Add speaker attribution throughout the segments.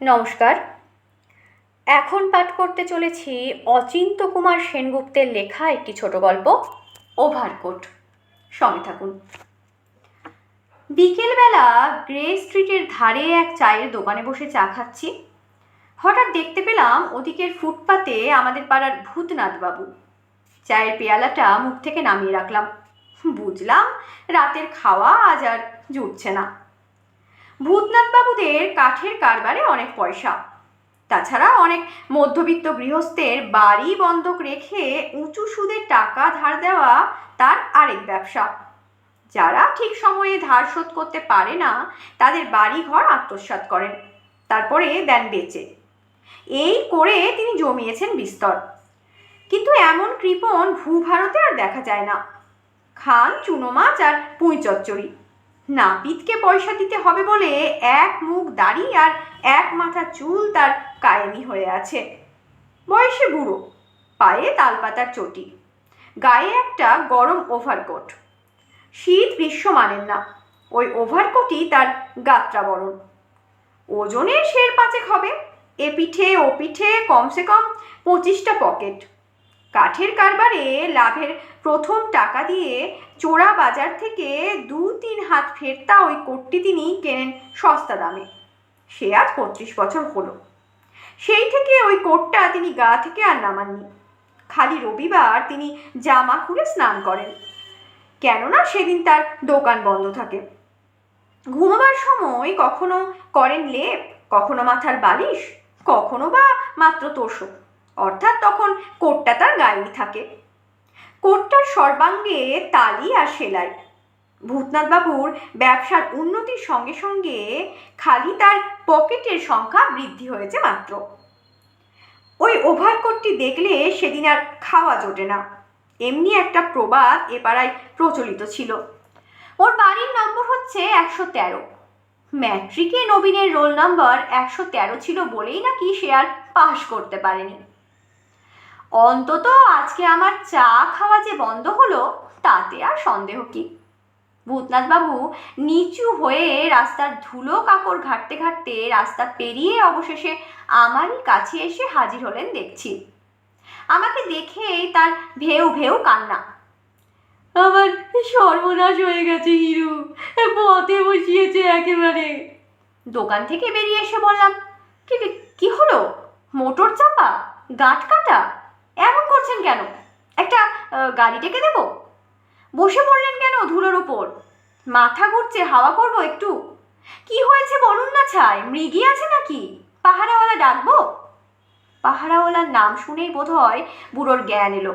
Speaker 1: নমস্কার। এখন পাঠ করতে চলেছি অচিন্ত কুমার সেনগুপ্তের লেখা একটি ছোট গল্প, ওভারকোট। সঙ্গে থাকুন। বিকেলবেলা গ্রে স্ট্রিটের ধারে এক চায়ের দোকানে বসে চা খাচ্ছি। হঠাৎ দেখতে পেলাম ওদিকের ফুটপাতে আমাদের পাড়ার ভূতনাথ বাবু চায়ের পেয়ালাটা মুখ থেকে নামিয়ে রাখলাম। বুঝলাম রাতের খাওয়া আজ আর জুটছে না। ভূতনাথ বাবুদের কাঠের কারবারে অনেক পয়সা। তাছাড়া অনেক মধ্যবিত্ত গৃহস্থের বাড়ি বন্ধক রেখে উঁচু সুদের টাকা ধার দেওয়া তার আরেক ব্যবসা। যারা ঠিক সময়ে ধার শোধ করতে পারে না, তাদের বাড়ি ঘর আত্মসাৎ করেন, তারপরে দেন বেচে। এই করে তিনি জমিয়েছেন বিস্তর। কিন্তু এমন কৃপণ ভূভারতে আর দেখা যায় না। খান চুনো মাছ আর পুঁই চচ্চড়ি। নাপিতকে পয়সা দিতে হবে বলে এক মুখ দাড়ি আর এক মাথা চুল তার কায়েমি হয়ে আছে। বয়সে বুড়ো, পায়ে তালপাতার চটি, গায়ে একটা গরম ওভারকোট। শীত গ্রীষ্ম মানেন না, ওই ওভারকোটই তার গাত্রাবরণ। ওজনে শের পাঁচেক হবে, এ পিঠে ও পিঠে কমসে কম পঁচিশটা পকেট। কাঠের কারবারে লাভের প্রথম টাকা দিয়ে চোরা বাজার থেকে দু তিন হাত ফেরতা ওই কোটটি তিনি কেনেন সস্তা দামে। সে আজ পঁচিশ বছর হলো। সেই থেকে ওই কোটটা তিনি গা থেকে আর নামাননি। খালি রবিবার তিনি জামা খুলে স্নান করেন। কেননা সেদিন তার দোকান বন্ধ থাকে। ঘুমোবার সময় কখনো করেন লেপ, কখনো মাথার বালিশ, কখনো বা মাত্র তোষক। অর্থাৎ তখন কোটটা তার গায়েই থাকে। কোটটার সর্বাঙ্গে তালি আর সেলাই। ভূতনাথবাবুর ব্যবসার উন্নতির সঙ্গে সঙ্গে খালি তার পকেটের সংখ্যা বৃদ্ধি হয়েছে মাত্র। ওই ওভারকোটটি দেখলে সেদিন আর খাওয়া জোটে না। এমনি একটা প্রবাদ এ পাড়ায় প্রচলিত ছিল। ওর বাড়ির নম্বর হচ্ছে একশো তেরো। ম্যাট্রিকে নবীনের রোল নাম্বার একশো তেরো ছিল বলেই নাকি সে আর পাশ করতে পারেনি। অন্তত আজকে আমার চা খাওয়া যে বন্ধ হলো, তাতে আর সন্দেহ কি? ভূতনাথবাবু নিচু হয়ে রাস্তার ধুলো কাপড় ঘাটতে ঘাটতে রাস্তা পেরিয়ে অবশেষে আমারই কাছে এসে হাজির হলেন দেখছি। আমাকে দেখেই তার ভেউ ভেউ কান্না। আমার সর্বনাশ হয়ে গেছে হিরু, পথে বসিয়েছে একেবারে। দোকান থেকে বেরিয়ে এসে বললাম, কি কি হলো? মোটর চাপা? গাঁট কাটা? এমন করছেন কেন? একটা গাড়ি ডেকে দেবো? বসে পড়লেন কেন ধুলোর ওপর মাথা ঘুরছে, হাওয়া করব একটু? কি হয়েছে বলুন না ছাই, মৃগী আছে নাকি? পাহারাওয়ালা ডাকবো? পাহারাওয়ালার নাম শুনেই বোধ হয় বুড়োর জ্ঞান এলো।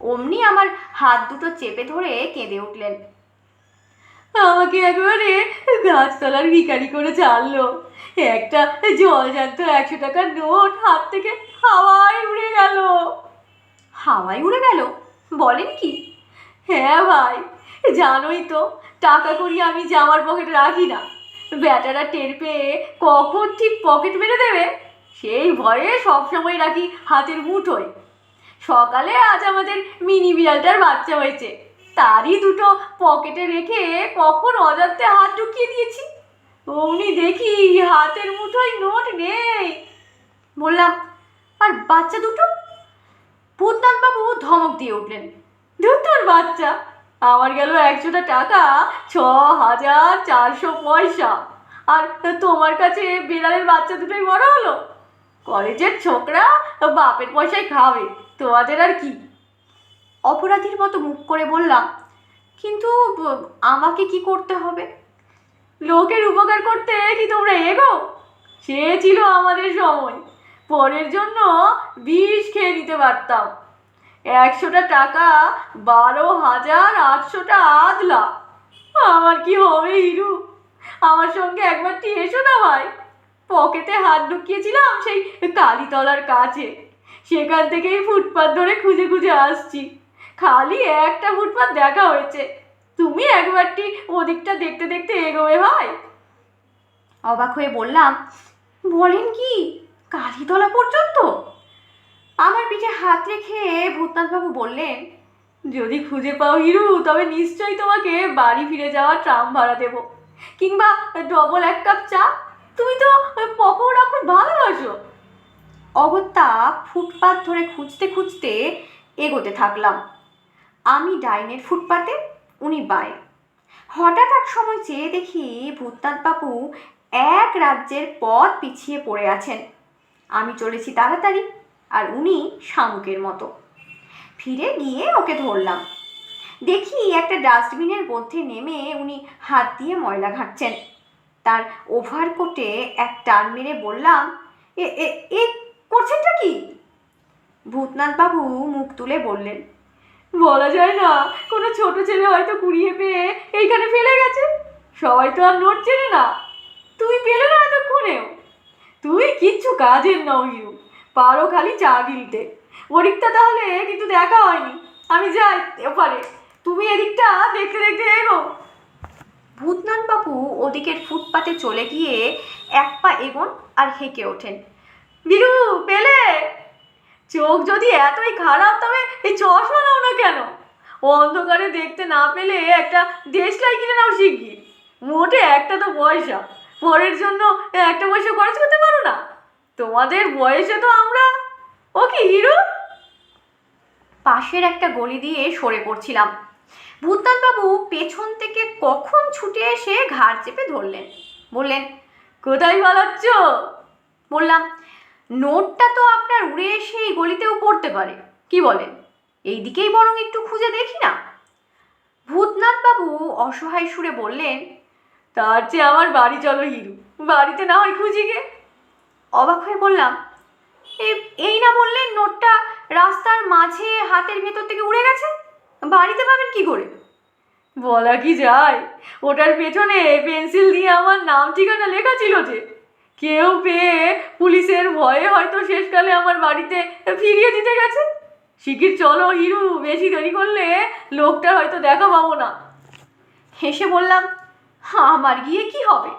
Speaker 1: অমনি আমার হাত দুটো চেপে ধরে কেঁদে উঠলেন। আমাকে একবারে গাছতলার ভিকারি করে ছাড়লো। একটা জলজান্ত একশো টাকার নোট হাত থেকে হাওয়ায় উড়ে গেল। হাওয়ায় উড়ে গেল? বলেন কি? হ্যাঁ ভাই, জানোই তো, টাকা করি আমি জামার পকেটে রাখি না। ব্যাটারা টের পেয়ে কখন ঠিক পকেট মেরে দেবে? সেই ভয়ে সবসময় রাখি হাতের মুঠোয়। সকালে আজ আমাদের মিনি বিড়ালটার বাচ্চা হয়েছে। তারই দুটো পকেটে রেখে কখন অজান্তে হাত ঢুকিয়ে দিয়েছি। অমনি দেখি হাতের মুঠোয় নোট নেই। বললাম, আর বাচ্চা দুটো? ভূতনাথবাবু ধমক দিয়ে উঠলেন দুটোর বাচ্চা, আমার গেল একশোটা টাকা, ছ হাজার চারশো পয়সা, আর তোমার কাছে বিড়ালের বাচ্চা দুটোই বড় হলো। কলেজের ছোকরা বাপের পয়সায় খাবে, তোমাদের আর কি? অপরাধীর মতো মুখ করে বললাম, কিন্তু আমাকে কি করতে হবে? লোকের উপকার করতে কি তোমরা এগো? সে ছিল আমাদের সময়। পরের জন্য বিষ খেয়ে নিতে পারতাম। একশোটা টাকা, বারো হাজার আটশোটা আদলা। আমার কি হবে, হিরু? আমার সঙ্গে একবারটি এসো না ভাই। পকেটে হাত ঢুকিয়েছিলাম সেই কালীতলার কাছে। সেখান থেকেই ফুটপাত ধরে খুঁজে খুঁজে আসছি। খালি একটা ফুটপাত দেখা হয়েছে। তুমি একবারটি ওদিকটা দেখতে দেখতে এগোবে ভাই। অবাক হয়ে বললাম, বলেন কি, কালীতলা পর্যন্ত? আমার পিঠে হাত রেখে ভূতনাথবাবু বললেন, যদি খুঁজে পাও হিরু, তবে নিশ্চয়ই তোমাকে বাড়ি ফিরে যাওয়ার ট্রাম ভাড়া দেবো। কিংবা ডবল এক কাপ চা? তুমি তো পকোড়া খুব ভালোবাসো। অগত্যা ফুটপাত ধরে খুঁজতে খুঁজতে এগোতে থাকলাম। আমি ডাইনের ফুটপাতে উনি বাই। হঠাৎ এক সময় চেয়ে দেখি ভূতনাথবাবু এক রাজ্যের পথ পিছিয়ে পড়ে আছেন। আমি চলেছি তাড়াতাড়ি, আর উনি শামুকের মতো। ফিরে গিয়ে ওকে ধরলাম। দেখি একটা ডাস্টবিনের মধ্যে নেমে উনি হাত দিয়ে ময়লা ঘাঁটছেন। তার ওভারকোটে এক টান মেরে বললাম, এ করছেনটা কি? ভূতনাথবাবু মুখ তুলে বললেন বলা যায় না কোনো ছোট ছেলে হয়তো কুড়িয়ে পেয়ে এইখানে ফেলে গেছে। সবাই তো আর নোট চেনে না। তুই পেলে না এতক্ষণেও? তুই কিচ্ছু কাজের নও হিরু। পারো খালি চা গিলতে। ওদিকটা তাহলে কিন্তু দেখা হয়নি। আমি যাই এপারে তুমি এদিকটা দেখতে দেখতে এগো। ভূতনাথবাবু ওদিকের ফুটপাতে চলে গিয়ে এক পা এগোন আর হেঁকে ওঠেন। বিরু পেলে? চোখ যদি এতই খারাপ তবে এই চশমা নাও না কেন? অন্ধকারে দেখতে না পেলে একটা দেশলাই কিনে নাও শিগগির। মোটে একটা তো পয়সা। পরের জন্য একটা পয়সা খরচ করতে পারো না। তোমাদের বয়সে তো আমরা ও কি হিরো? পাশের একটা গলি দিয়ে সরে পড়ছিলাম। ভূতনাথবাবু পেছন থেকে কখন ছুটে এসে ঘাড় চেপে ধরলেন। বললেন কোথায় পালাচ্ছ? বললাম নোটটা তো আপনার উড়ে এসে এই গলিতেও পড়তে পারে, কি বলেন? এই দিকেই বরং একটু খুঁজে দেখি না। ভূতনাথবাবু অসহায় সুরে বললেন, তার চেয়ে আমার বাড়ি চলো হিরু, বাড়িতে না হয় খুঁজি গে। অবাক হয়ে বললাম, "এ- এই না বললেন নোটটা রাস্তার মাঝে হাতের ভেতর থেকে উড়ে গেছে? বাড়িতে পাবেন কি করে? বলা কি যায়, ওটার পেছনে পেন্সিল দিয়ে আমার নাম ঠিকানা লেখা ছিল যে কেউ পেয়ে পুলিশের ভয়ে হয়তো শেষকালে আমার বাড়িতে ফিরিয়ে দিতে গেছে। শিগগির চলো হিরু, বেশি দেরি করলে লোকটার হয়তো দেখা পাবো না। হেসে বললাম আমার গিয়ে কি হবে?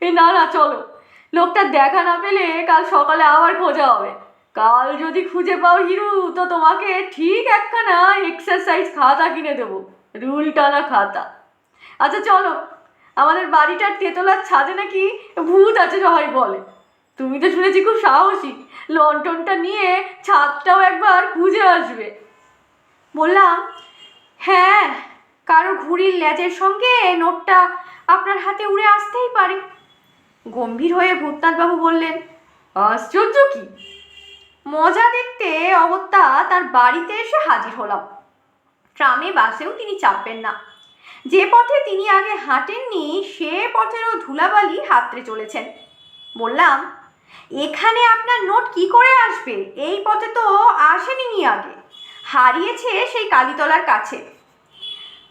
Speaker 1: এ, না না, চলো। লোকটা দেখা না পেলে কাল সকালে আবার খোঁজা হবে। কাল যদি খুঁজে পাও হিরু, তো তোমাকে ঠিক একখানা এক্সারসাইজ খাতা কিনে দেবো। রুল টানা খাতা। আচ্ছা চলো। আমাদের বাড়িটার তেতলার ছাদে নাকি ভূত আছে সবাই বলে। তুমি তো শুনেছি খুব সাহসী। লন্ঠনটা নিয়ে ছাদটাও একবার খুঁজে আসবে। বললাম হ্যাঁ কারও ঘুড়ির ল্যাজের সঙ্গে নোটটা আপনার হাতে উড়ে আসতেই পারে। গম্ভীর হয়ে ভূতনাথবাবু বললেন, আশ্চর্য কি? মজা দেখতে অগত্যা তার বাড়িতে এসে হাজির হলাম। ট্রামে বাসেও তিনি চাপবেন না। যে পথে তিনি আগে হাঁটেননি, সে পথেরও ধুলাবালি হাতড়ে চলেছেন। বললাম, এখানে আপনার নোট কি করে আসবে? এই পথে তো আসেনি নি আগে। হারিয়েছে সেই কালীতলার কাছে।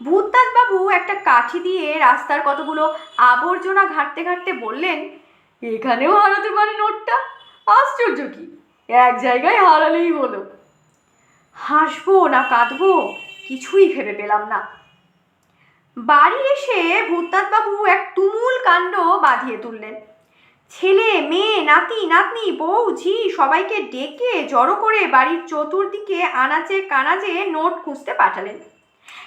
Speaker 1: ভূতনাথবাবু একটা কাঠি দিয়ে রাস্তার কতগুলো আবর্জনা ঘাঁটতে ঘাঁটতে বললেন, এখানেও হারাতে পারে নোটটা? আশ্চর্য কি? এক জায়গায় হারালেই হলো। হাসবো না, কাঁদবো, কিছুই ভেবে পেলাম না। বাড়ি এসে ভূতনাথবাবু এক তুমুল কাণ্ড বাঁধিয়ে তুললেন। ছেলে, মেয়ে, নাতি, নাতনি, বউ, ঝি সবাইকে ডেকে জড়ো করে বাড়ির চতুর্দিকে আনাচে কানাচে নোট খুঁজতে পাঠালেন।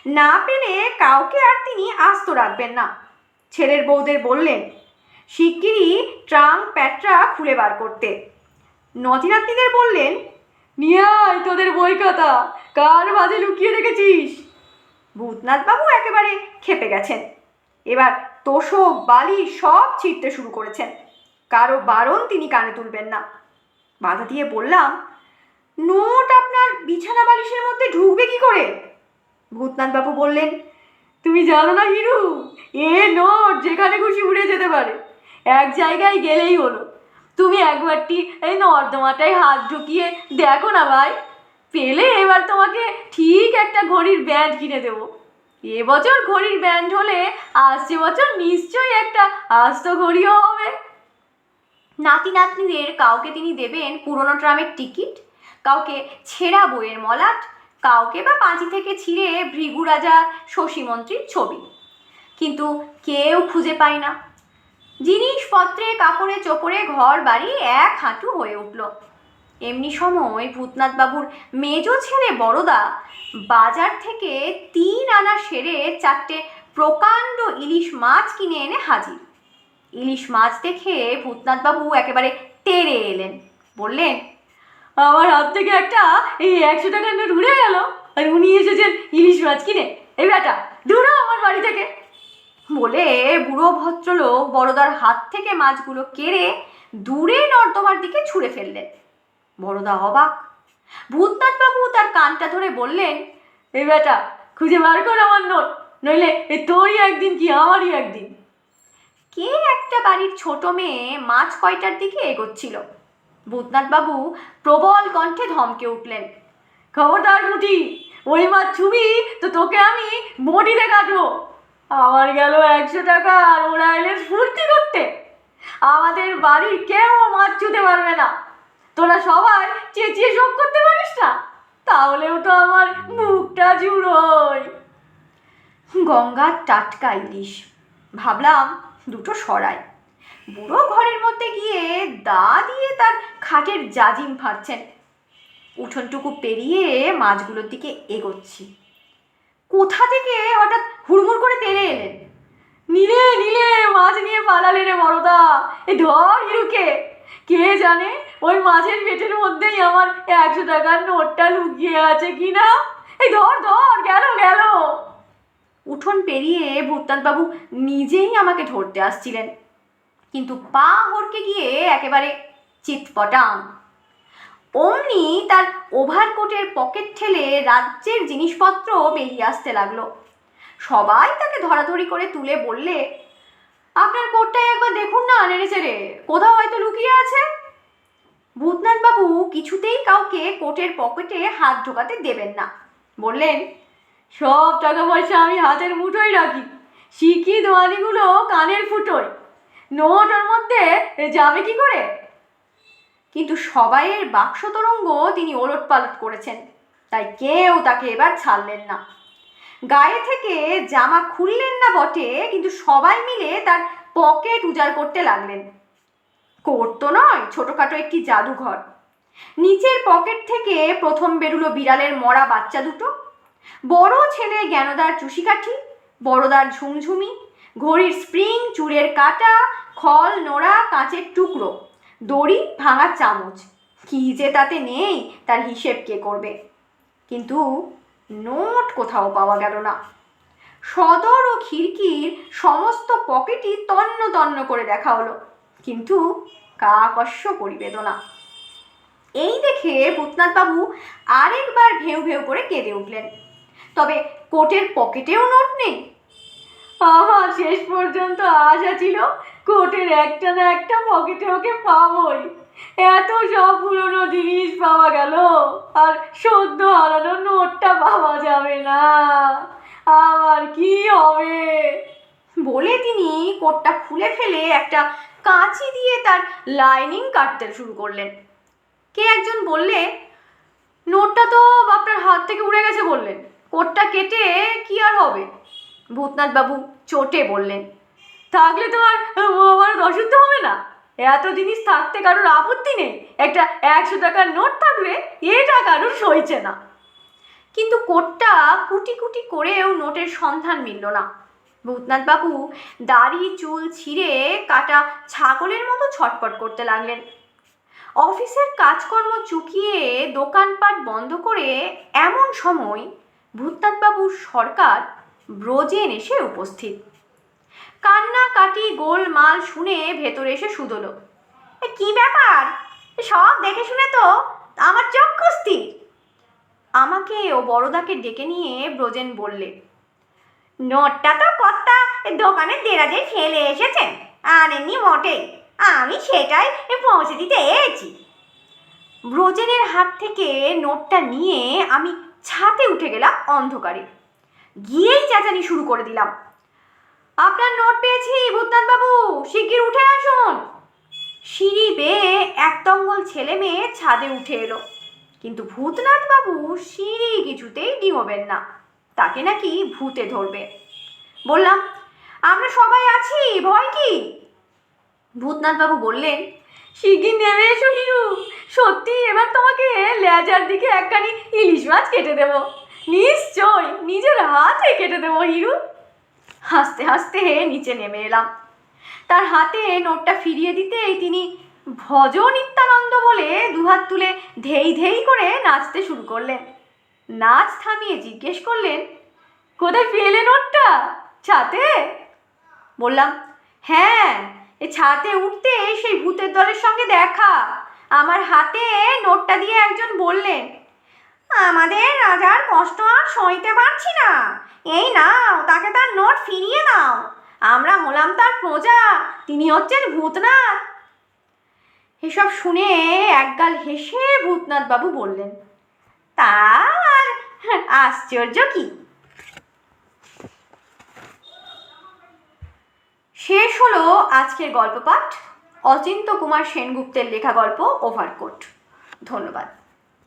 Speaker 1: না পেলে কাউকে আর তিনি আস্ত রাখবেন না। ছেলের বউদের বললেন, শিগগিরই ট্রাঙ্ক প্যাটরা খুলে বার করতে। নথিনাতনিদের বললেন, নিয়ে আয় তোদের বই খাতা কার মাঝে লুকিয়ে রেখেছিস? ভূতনাথবাবু একেবারে খেপে গেছেন। এবার তোষক বালি সব ছিঁড়তে শুরু করেছেন। কারও বারণ তিনি কানে তুলবেন না। বাধা দিয়ে বললাম, নোট আপনার বিছানা বালিশের মধ্যে ঢুকবে কি করে? ভূতনাথবাবু বললেন, তুমি জানো না হিরু, এ নোট যেখানে খুশি উড়ে যেতে পারে। এক জায়গায় গেলেই হলো। তুমি একবারটি এই নর্দমাটায় হাত ঢুকিয়ে দেখো না ভাই। পেলে এবার তোমাকে ঠিক একটা ঘড়ির ব্যান্ড কিনে দেবো। এবছর ঘড়ির ব্যান্ড হলে আসছে বছর নিশ্চয়ই একটা আস্ত ঘড়িও হবে। নাতি নাতনিদের কাউকে তিনি দেবেন পুরনো ট্রামের টিকিট, কাউকে ছেঁড়া বইয়ের মলাট, কাউকে বা পাঁচি থেকে ছিঁড়ে ভৃগু রাজা শশীমন্ত্রীর ছবি। কিন্তু কেউ খুঁজে পায় না। জিনিসপত্রে, কাপড়ে, চোপড়ে, ঘর, বাড়ি এক হাঁটু হয়ে উঠল। এমনি সময় ভূতনাথবাবুর মেজ ছেলে বড়দা বাজার থেকে তিন আনা সেরে চারটে প্রকাণ্ড ইলিশ মাছ কিনে এনে হাজির। ইলিশ মাছ দেখে ভূতনাথবাবু একেবারে তেড়ে এলেন। বললেন, আমার হাত থেকে একটা এই একশো টাকার নোট উড়ে গেল আর উনি এসেছেন ইলিশ মাছ কিনে। এই বেটা দূর আমার বাড়ি থেকে। বলে বুড়ো ভদ্রলোক বড়দার হাত থেকে মাছগুলো কেড়ে দূরে নর্দমার দিকে ছুঁড়ে ফেললেন। বড়দা অবাক। ভূতনাথবাবু তার কানটা ধরে বললেন, এই বেটা খুঁজে বার কর আমার নোট নইলে এ তোরই একদিন কি আমারই একদিন। কে একটা বাড়ির ছোট মেয়ে মাছ কয়টার দিকে এগোচ্ছিল? ভূতনাথবাবু প্রবল কণ্ঠে ধমকে উঠলেন। খবরদার মুটি ওই মাছ ছুবি তো তোকে আমি বটিতে কাটবো। আমার গেল একশো টাকা আর ওরা এলেন ফুর্তি করতে। আমাদের বাড়ির কেউ মাছ ছুতে পারবে না। তোরা সবাই চেঁচিয়ে শোক করতে পারিস না? তাহলেও তো আমার মুখটা জুড়োয় গঙ্গার টাটকা ইলিশ। ভাবলাম দুটো সরাই। বুড়ো ঘরের মধ্যে গিয়ে দা দিয়ে তার খাটের জাজিম ফাড়ছেন উঠোনটুকু পেরিয়ে মাছগুলোর দিকে এগোচ্ছি। কোথা থেকে হঠাৎ হুড়মুড় করে তেলে এলেন? নিলে নিলে মাছ নিয়ে পালালে রে বড়দা। এই ধর হিরুকে। কে জানে ওই মাছের পেটের মধ্যেই আমার একশো টাকার নোটটা লুকিয়ে আছে কি না? এই ধর ধর, গেল গেল। উঠোন পেরিয়ে ভূতনাথবাবু নিজেই আমাকে ধরতে আসছিলেন। কিন্তু পা হরকে গিয়ে একেবারে চিৎপটাং। অমনি তার ওভারকোটের পকেট ঠেলে রাজ্যের জিনিসপত্র বেরিয়ে আসতে লাগল। সবাই তাকে ধরাধরি করে তুলে বললে, আপনার কোটটাই একবার দেখুন না নেড়ে চেড়ে কোথাও হয়তো লুকিয়ে আছে? ভূতনাথবাবু কিছুতেই কাউকে কোটের পকেটে হাত ঢোকাতে দেবেন না। বললেন, সব টাকা পয়সা আমি হাতের মুঠোয় রাখি। শিখি দোয়ানিগুলো কানের ফুটোয়। নোট ওর মধ্যে যাবে কি করে? কিন্তু সবাইয়ের বাক্স তরঙ্গ তিনি ওলট পালট করেছেন, তাই কেউ তাকে এবার ছাড়লেন না। গায়ে থেকে জামা খুললেন না বটে, কিন্তু সবাই মিলে তার পকেট উজাড় করতে লাগলেন। কোট তো নয়, ছোটোখাটো একটি জাদুঘর। নিচের পকেট থেকে প্রথম বেরুলো বিড়ালের মরা বাচ্চা দুটো। বড় ছেলে জ্ঞানদার চুষিকাঠি, বড়দার ঝুমঝুমি, ঘড়ির স্প্রিং চুড়ের কাটা, খল, নোড়া, কাঁচের টুকরো, দড়ি, ভাঙা চামচ। কি যে তাতে নেই, তার হিসেব কে করবে? কিন্তু নোট কোথাও পাওয়া গেল না। সদর ও খিড়কির সমস্ত পকেটই তন্ন তন্ন করে দেখা হলো। কিন্তু কাকস্য পরিবেদনা। এই দেখে ভূতনাথবাবু আরেকবার ভেউ ভেউ করে কেঁদে উঠলেন। তবে কোটের পকেটেও নোট নেই। আমার শেষ পর্যন্ত আশা ছিল কোটের একটা না একটা পকেটে ওকে পাবই। এত সব পুরনো জিনিস পাওয়া গেল, আর সদ্য হারানো নোটটা পাওয়া যাবে না। আমার কি হবে? বলে তিনি কোটটা খুলে ফেলে একটা কাঁচি দিয়ে তার লাইনিং কাটতে শুরু করলেন। কে একজন বললে, নোটটা তো আপনার হাত থেকে উড়ে গেছে বললেন। কোটটা কেটে কি আর হবে? ভূতনাথবাবু চটে বললেন, থাকলে তো আর আমার অশুদ্ধ হবে না। এত জিনিস থাকতে কারোর আপত্তি নেই। একটা একশো টাকার নোট থাকবে এটা কারোর সইছে না। কিন্তু কোটটা কুটি কুটি করেও নোটের সন্ধান মিলল না। ভূতনাথবাবু দাড়ি চুল ছিঁড়ে কাটা ছাগলের মতো ছটপট করতে লাগলেন। অফিসের কাজকর্ম চুকিয়ে দোকানপাট বন্ধ করে এমন সময় ভূতনাথবাবুর সরকার ব্রজেন এসে উপস্থিত। কান্না কাটি গোল মাল শুনে ভেতরে এসে শুধলো। "এ, কি ব্যাপার? সব দেখে শুনে তো আমার চক্ষু স্থির। আমাকে ও বড়দাকে ডেকে নিয়ে ব্রজেন বললে নোটটা তো কর্তা দোকানের দেরাজে ফেলে এসেছেন। আনেননি মোটেই। আমি সেটাই পৌঁছে দিতে এসেছি। ব্রজেনের হাত থেকে নোটটা নিয়ে আমি ছাতে উঠে গেলাম অন্ধকারে। গিয়েই চেঁচানি শুরু করে দিলাম। আপনার নোট পেয়েছি বাবু শিগগির উঠে আসুন! সিঁড়ি বেয়ে এক দঙ্গল ছেলে মেয়ে ছাদে উঠে এলো। কিন্তু ভূতনাথ বাবু সিঁড়ি কিছুতেই ডিমোবেন না। তাকে নাকি ভূতে ধরবে। বললাম, আমরা সবাই আছি, ভয় কি? ভূতনাথ বাবু বললেন, শিগগির নেমে এসো হিরু, সত্যি এবার তোমাকে লেজার দিকে একখানি ইলিশ মাছ কেটে দেবো। নিশ্চয় নিজের হাতে কেটে দেবো হিরু। হাসতে হাসতে নিচে নেমে এলাম। তার হাতে নোটটা ফিরিয়ে দিতেই তিনি ভজ নিত্যানন্দ বলে দুহাত তুলে ধেই ধেই করে নাচতে শুরু করলেন। নাচ থামিয়ে জিজ্ঞেস করলেন, কোথায় পেলে নোটটা? ছাতে? বললাম হ্যাঁ এ ছাতে উঠতে সেই ভূতের দলের সঙ্গে দেখা। আমার হাতে নোটটা দিয়ে একজন বললেন, আমাদের রাজার কষ্ট আর সইতে পারছি না। এই নাও, তাকে তার নোট ফিরিয়ে দাও। আমরা হলাম তার প্রজা, তিনি হচ্ছেন ভূতনাথ। এসব শুনে একগাল হেসে ভূতনাথ বাবু বললেন তা আর আশ্চর্য কি? শেষ হলো আজকের গল্প পাঠ অচিন্ত কুমার সেনগুপ্তের লেখা গল্প ওভারকোট ধন্যবাদ।